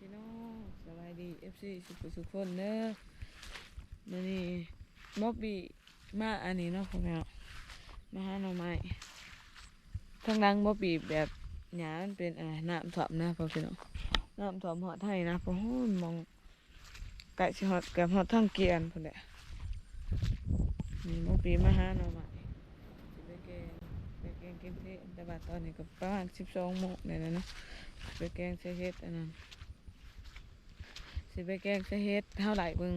พี่น้องสบายดีเอฟซีสุขสุขคนเนอะมันนี่บ๊อบบี้มาอันนี้เนาะพ่อแม่เนาะมาหาหน่อไม้ทางดังบ๊อบบี้แบบหยามันเป็นอะไรน้ำท่วมนะพ่อพี่น้องน้ำท่วมหอดไทยนะเพราะโหมองไก่สิหอดกับหอดทั้งเกียนพุ่นแหละนี่บ๊อบบี้มาหาหน่อไม้สิไปแกงไปแกงกินเพลแต่ว่าตอนนี้ก็ประมาณสิบสองโมงเนี่ยนะไปแกงเฮ็ดอันนั้น สิไปแกงใส่เฮ็ดเท่าไหร่บิ่ง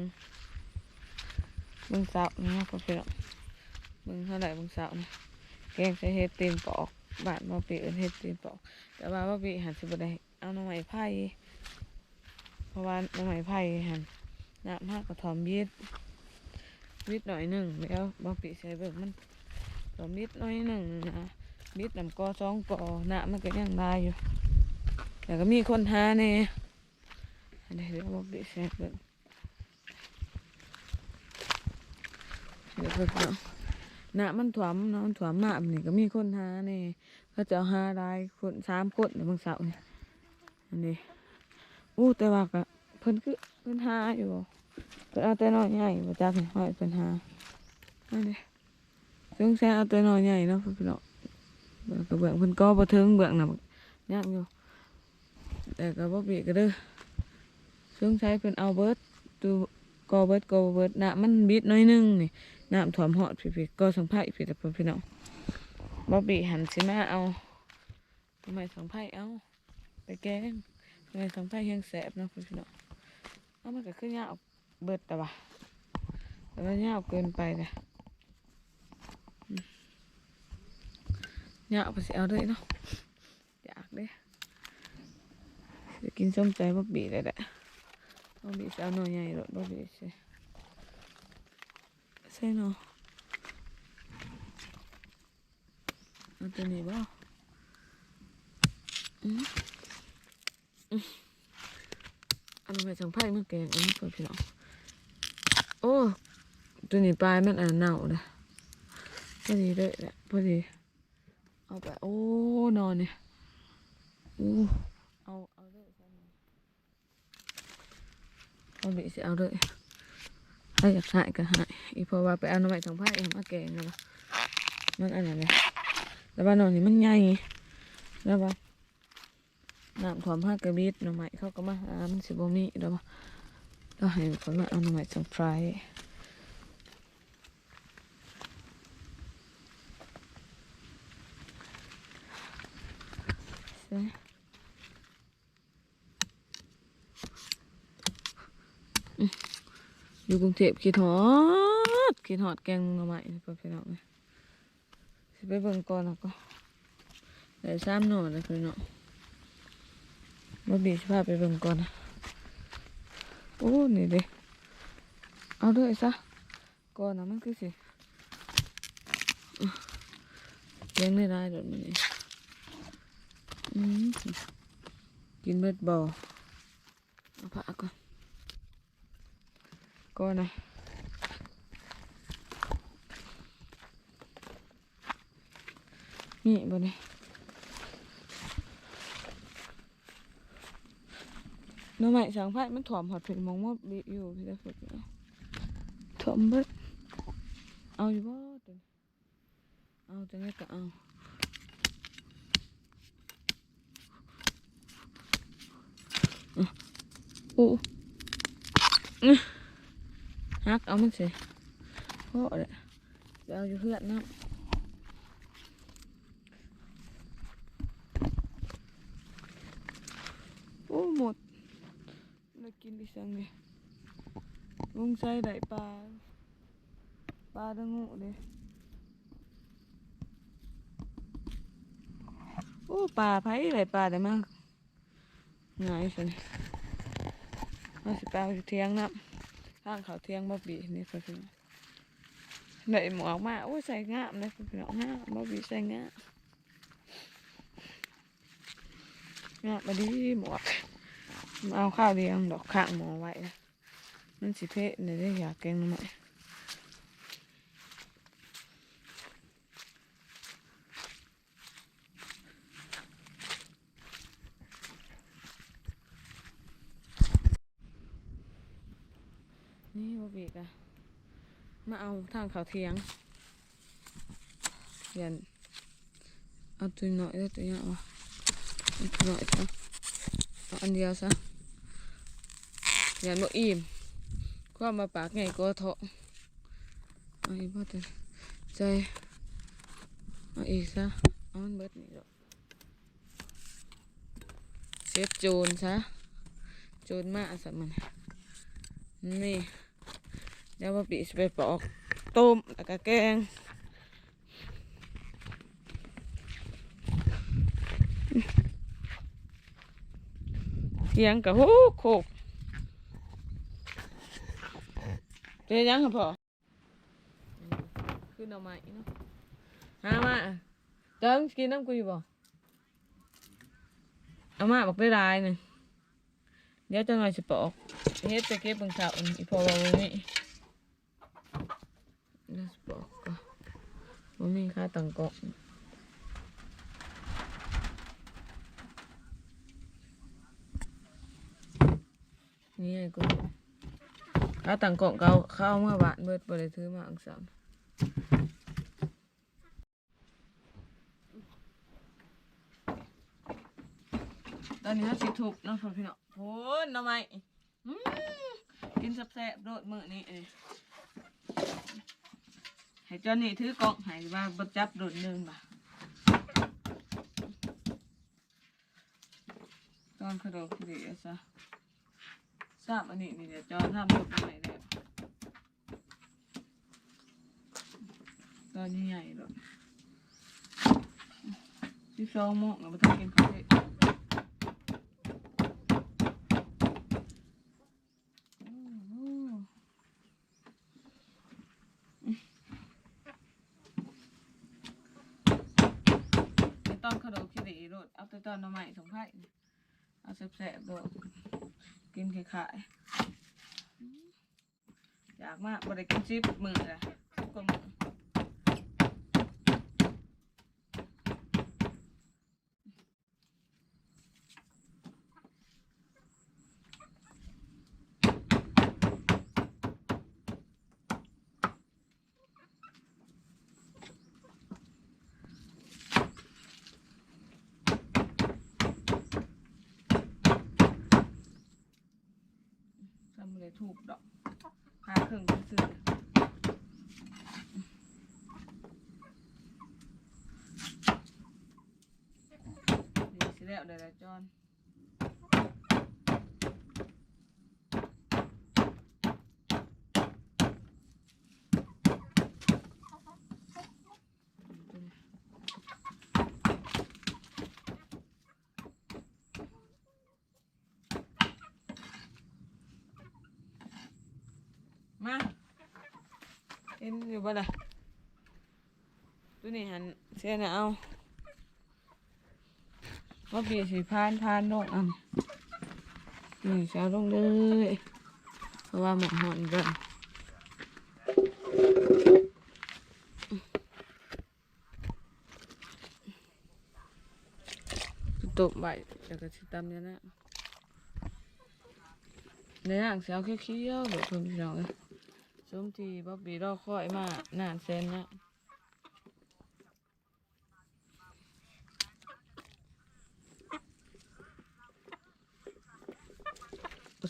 บิ่งเสาเนาะพ่อพี่น้องบิ่งเท่าไหร่บิ่งเสานะแกงใส่เฮ็ดตีนปอกบานบ่ปีเอิ้นเฮ็ดตีนปอก แต่ว่าบ่ปีหันสิบได้เอาหน่อไม้ไผ่เพราะว่าหน่อไม้ไผ่หันน้ำมากกระถอมยิดวิดหน่อยหนึ่งแล้วบ่ปีใส่เบิ่งมันถอมยิดหน่อยหนึ่งนะบิดน้ำกอสองกอน้ำมันก็ยังได้อยู่แต่ก็มีคนหาเนี่ย อันนี้เดี๋ยวบอกดิแซ่บเบิ่งเดี๋ยวเพิ่นเอาน้ำมันถ่วมน้ำมันถ่วมน้ำนี่ก็มีคนหาเนี่ยเขาจะหาได้คนสามคนในบางเสาร์นี่ยอันนี้อู้แต่ว่าก็เพิ่นคือเพิ่นหาอยู่เพิ่นเอาแต่น้อยใหญ่บ่จักนี่ห้อยเพิ่นหาอันนี้สงสัยเอาแต่น้อยใหญ่เนาะเพิ่นเนาะเบิ่งก็เบิ่งเพิ่นก็บ่ถึงเบิ่งน่ะยากอยู่แต่ก็บ่ปีก็เด้อ สงสัยเพิ่นเอาเบิดตูกอเบิร์ดกอเบิร์ดน้ำมันบิดน้อยหนึงนี่น้ำท่วมหอดพี่ๆก็สังไผ่พี่แต่พี่น้องบ่ปีหันสิมาเอาทำไมสังไผ่เอาไปแกงทำไมสังไผ่แห้งแสบเนาะพี่น้องเอามันก็คือยาวเบิดแต่ว่าแต่ว่ายาวเกินไปเลยาวไปสิเอาเลยเนาะอยากเด้จะกินส้มใจบ๊อบบี้เลยแหละ บ๊อบบี้สาวหน่อยใหญ่รถบ๊อบบี้ใช่ใช่เนาะเอาตัวนี้บ่อืมอืมเอาลงไปสังไพ่มาแกงอันนี้ก่อนพี่น้องโอ้ตัวนี้ปลายมันอ่านเน่าเลยพอดีเลยแหละพอดีเอาไปโอ้นอนเนี่ยอู้เอา เอาเลยเอาบีสิเอาเลยถ้าอยากหายก็หายอีเพอว่าไปเอาหน้ำไม้ทางไผ่เองมาแกง อยู่กรุงเทพคิดฮอดคิดฮอดแกงหน่อไม้นี่พ่อพี่น้องเลยสิไปเบิ่งก่อนแล้วก็ได้สามหน่อเลยพี่น้องบ่บีสิพาไปเบิ่งก่อนนะโอ้นี่เด้เอาด้วยซะก่อนนะมันคือสิอื้อเลี้ยงได้ได้ดอกมันนี่อืมกินเบิดบ่อาผักก่อน ก่อนนะนี่บ่เนี่ยน้องใหม่สังไพ่มันถ่วมหอดถึงมอ ฮักเอามันสิโอ้เลยเอาอยู่เพื่อนนะโอ้หมดได้กินดิสังเลยลุงใส่ได้ปลาปลาดังงูเลยโอ้ปลาไผ่ได้ปลาได้มากง่ายสิเอาสิปเอาอยู่เทียงน้ำ ข้างเขาเที่ยงบ่บีนี่เพื่อนๆได้หมวกมาโอ้ยใส่งามเลยเพื่อนๆงามบ่บีใส่งามงามมาดีหมวกเอาข้าวเดียงดอกข้างหมอไว้นะมันสิเพะเนี่ยได้อยากแกงหน่อย นี่บ่บีกอะมาเอาทางเขาเทียงเรียนเอาตัวหน่อยแล้วตัวเนี้ยวะตัวหน่อยซะเอาอันเดียวซะเรียนบ่อิ่มความาปากไงก็เถาะเอาอีกบ่ตัวใจเอาอีกซะเอามันเบิดนี่ดอเซฟโจรซะโจรมากสัมันนี่ เดี๋ยวว่าปีสไปปอกต้มแล้วก็แกงเสียงกับโหโคกเป็นยังครับพ่อขึ้นเอาไม้เนาะหามาเจ้ากินน้ำกูอยู่บ่เอามาบอกได้ลายหนึ่งเดี๋ยวจะหน่อยสิปอกเฮ็ดไปเก็บบังข่าวอีพอว่าบ่มีเดี๋ยวสิบอกก่อน บ่มีค่าตังกอกนี่ไงกูค่าตังกอกเก่าเข้าเมื่อวานเบิดบ่ได้ถือมาอังสามตอนนี้เขาสิทุบเนาะพ่อพี่น้องโหนหน่อไม้อืมกินแซ่บๆโดดมือนี่เอ้ย ให้เจอนนี่ถือกล่องให้ว่าบจับโดดหนึ่งบ่ะตอนกระโดดกระเดียซะทราบอันนี้นี่เดี๋ยวจอนทำโดดใหม่แล้วตอนนี้ใหญ่ๆโดดสิบสองโมงเราไม่ต้องกินข้าวเด็ก ไม่ต้องขนมขี้เหร่โดดเอนหน่อไม้สงไผ่เอาแสบๆโดดกินขายๆอยากมากบ่ได้กินชิปมือเลยทุกคน ยถูกดอกหาเครื่องซื้อดีสิแล้วเดี๋ยวจอนมาเห็ นอยู่บ่ล่ะตัวนี้หันเสียนะเอาว่าเบียสีพานพานลงอันนี่เช้าลงเลยเพราะว่าหมอกหอนกันตบใบแล้วก็สิตำเนี่ยนะในอ่างเสียวเขี้ยวๆเดี๋ยวเพิ่มพี่น้องเลย สมทีบ๊อบบี้รอคอยมานานเซนนะ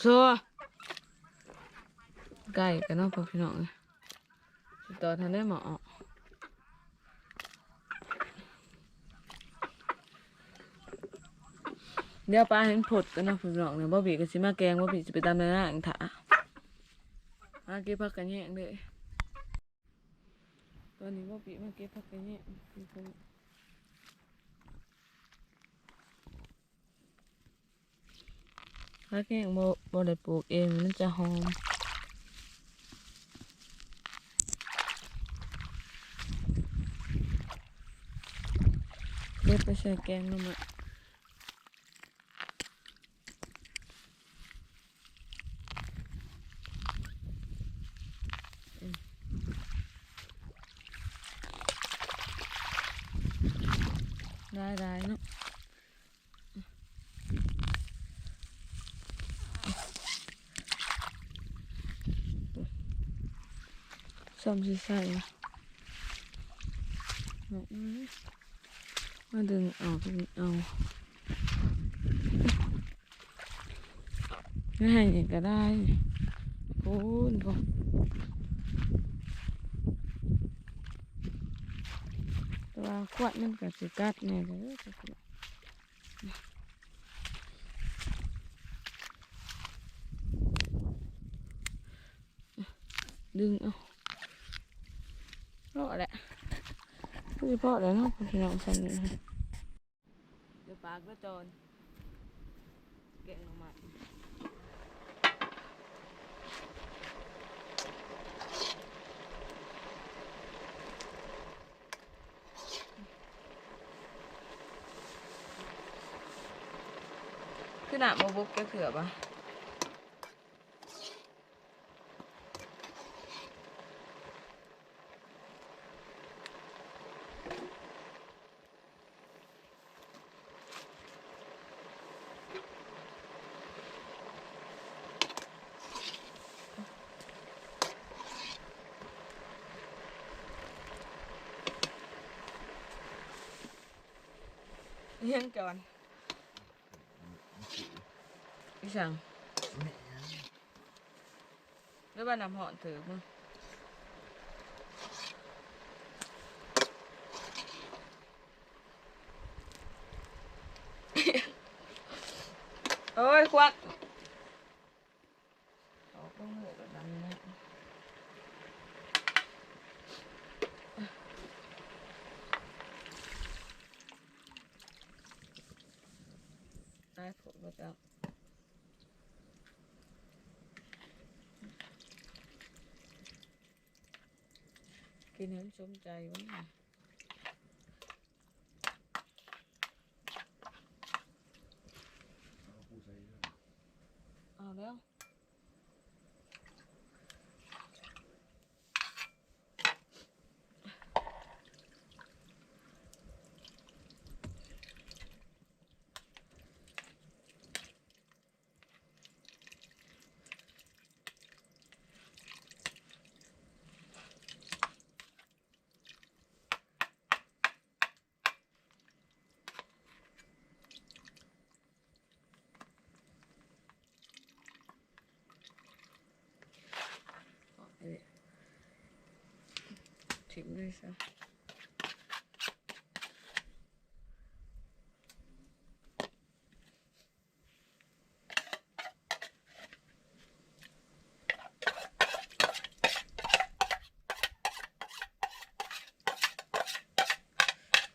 ชัวไก่กันเนาะพ่อพี่น้องเลยสิต่อทันได้หมอเดี๋ยวปลาเห็นผดกันเนาะพี่น้องเนี่ยบ๊อบบี้ก็สิมาแกงบ๊อบบี้จะไปตามในอ่างถามา เก็บผักกันแยงเลยตอนนี้ว่าปีมาเก็บผักกันแยงคือคนผักแยงโบโบได้ปลูกเองมันจะหอมเก็บไปใส่แกงน้ำมันได้ได้เนาะ ซ่ อมสิใส่นะเอาอืมาดึงออกดึงเอาไม่ให้อย่างก็ได้พูนพอแต่ว่าขวดมันก็สิกัดแน่เลยจ้ะพี่น้องดึงเอา เพราะแหละคือเพราะแหล้วเนาะพี่น้องสันนี่เดี๋ยวปากก็จนแกงออกมาคือหนามาบุกแกเขือปะ เลี้ยงก่อนอีสังแล้วบ้านน้ำหอนถือมึง โอ้ย ควักออกลงเลยแบบนั้นนะได้ผลมาจาก กินให้มันสมใจไว้หน่อยเอาแล้ว ทิ้งเลยซะ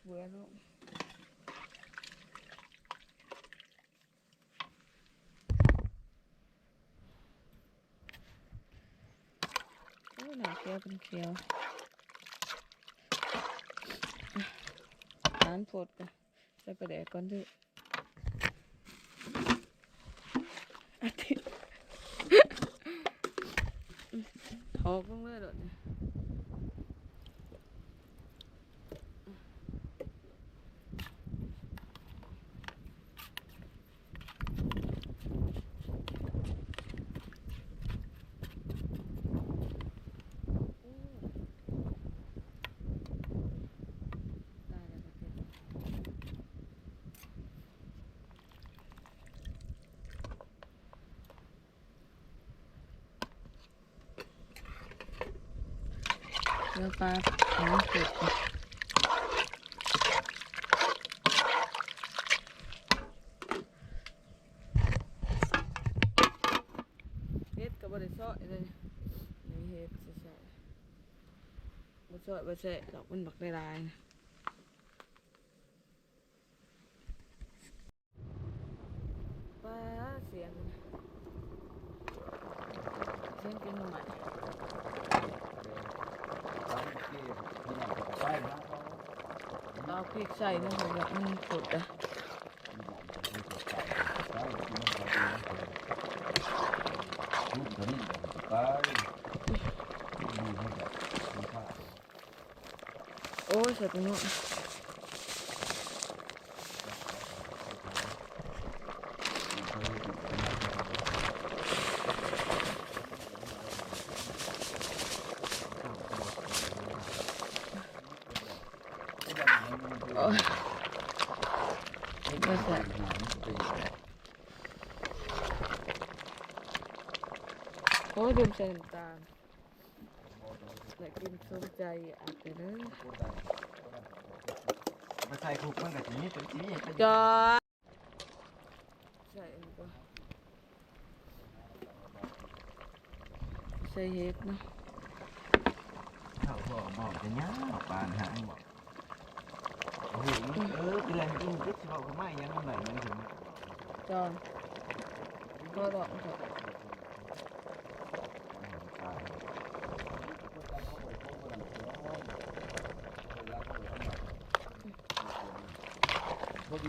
เบื่อลูก โอ้ยหนาเคี้ยวเป็นเคี้ยวน้ำผดกันใส่กระเดกก่อนด้วยอาทิตย์หอกลงเลยเหรอเนี่ยตายแล้วประเทศ เนื้อปลาหอมเผ็ดก่อนเฮ็ดกับบริษัทเลยนี่เฮ็ดใช่ๆบริษัทบริษัทดอกมันบักได้ลายนะปลาเสียงเสียงกินหน่อไม้ เอาพริกใส่นะผมอยากมันสดอะโอ้ยใส่ไปโน่นโอ้ยดื่มใส่น้ำตาลอยากกินส้มใจอาจจะเด้อมาใส่คุกมันี้เป็นนี้ จอดใส่อันนี้ก่อนใส่เห็ดเนาะ เขาบอกบอกจะย่าปานหางบอกโอ้โหเออคืออะไรกินพิษเขาก็ไม่ยังไหน มันถึ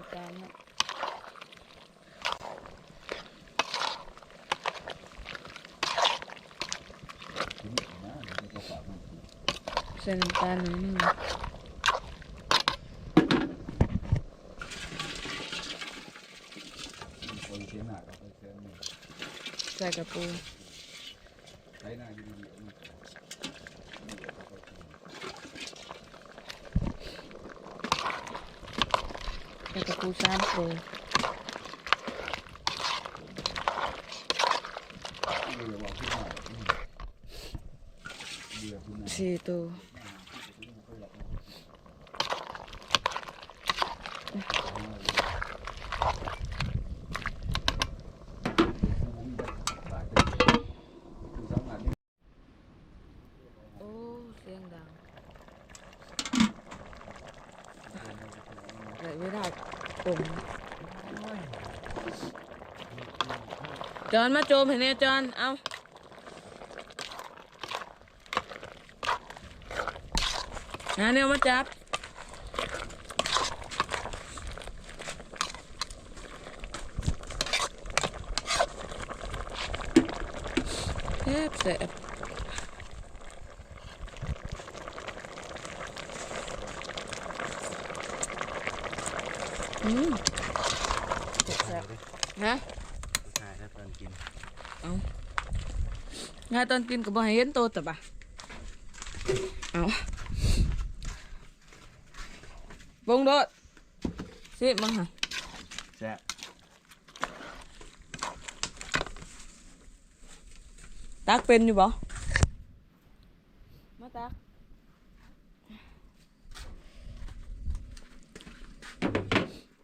งจอนก็ ดอกเถอะใส่น้ำตาลเนาะใส่น้ำตาลนิดนึงใส่กระปูใส่กระปูสามตัวสี่ตัวโอ้เสียงดังเลยเวลาผม จอนมาโจมเห็นไหมจอนเอาหาเนี่ยมาจับแซ่บแซ่บอืมแซ่บฮะ ใช่ถ้าตอนกิน เอา งาตอนกินก็บ่ให้เห็นโตแต่บะเอาบงโดดสิมังหะแซ่บตักเป็นอยู่บ่มาตัก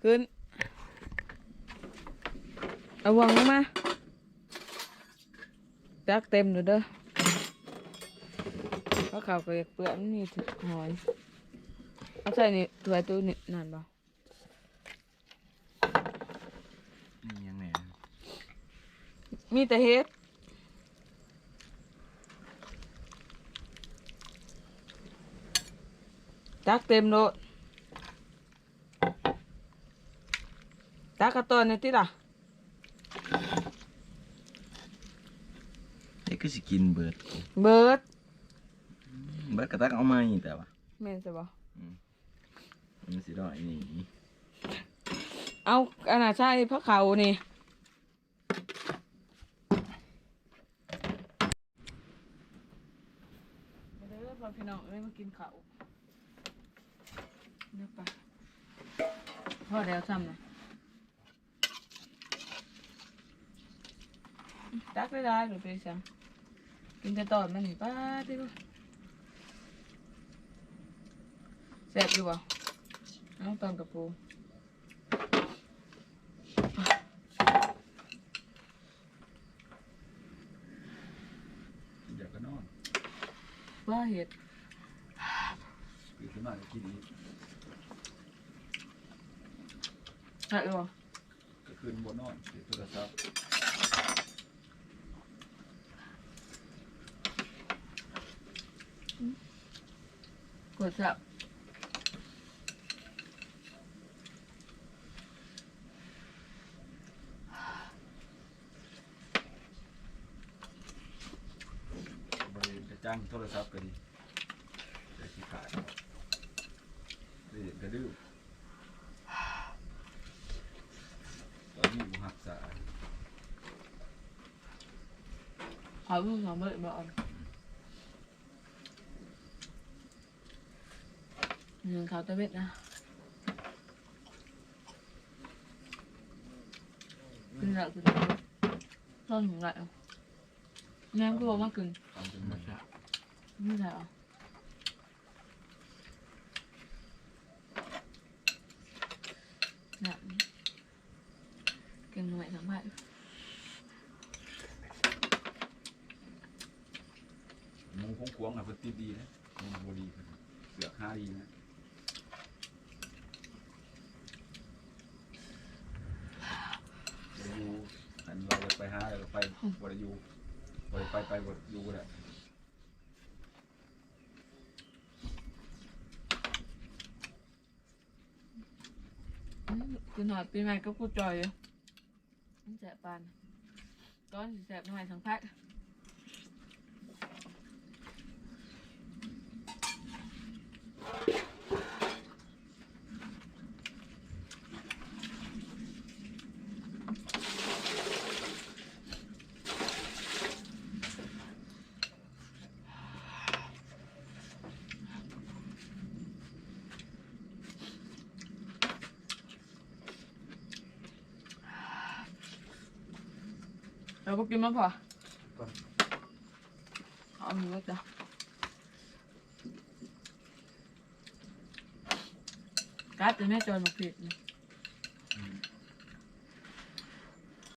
ขึ้นเอาวางลงมา ตักเต็มเลยเด้อเพราะเขาวก็อยากเปลือกมันมีถึกหอยเอาใส่นี่ถ้วยตู้นี่นั่นบ่มียังไงมีแต่เฮ็ดตักเต็มโลดตักกระต้นนี่ติล่ะ เฮ้ยก็ สิกินเบิดเบิดเบิดกระตักเอามาอีแต่ว่าแม่นใช่บ่มันสิได้นี่เอาอันน่ะใช่พระเขานี่เด้อพ่อพี่น้องเอ้ยมากินข้าวเด้อปะพ่อเดี๋ยวซ้ำนะตักได้ได้หรือไปสั่ง กินแต่ตอนมันนี่ป้าที่บ่แซ่บอยู่บ่เอาตอนกับปูเดี๋ยวก็นอนว่าเห็ดตื่นขึ้นมาก็กินอีกใช่บ่ก็คืนบนนอนเดี๋ยวโทรศัพท์ กดสับบริเวณกระจังโทรศัพท์ก็ดีเดี๋ยวสิขายเดี๋ยวกระดื้อตอนนี้บุหักษา เอาลูกสองเบิดบ่เอาหนึ่ง เขาวตะเบ็ดนะขึ้นแล้วขึ้นแล้วต้นของไรอะแม่ก็บอกว่ากึ่งตามเป็นมาชาไม่ใช่หรอนี่ยเก่งหน่วยทั้งพันหมูของขวงอะเป็นติดดีนะมูบดีเสือกห้าดีนะบริยูอันเราไปหาเราไป บริยูบริไปไปบริยูแหละคือหน่อยปีใหม่ก็กูจอยอยู่มันแสบปานก้อนแสบหน่อยทั้งพัก เราก็กินมาพอเอาหมูก็จ้ะกัดจะแม่จอยมาผิดนะอืม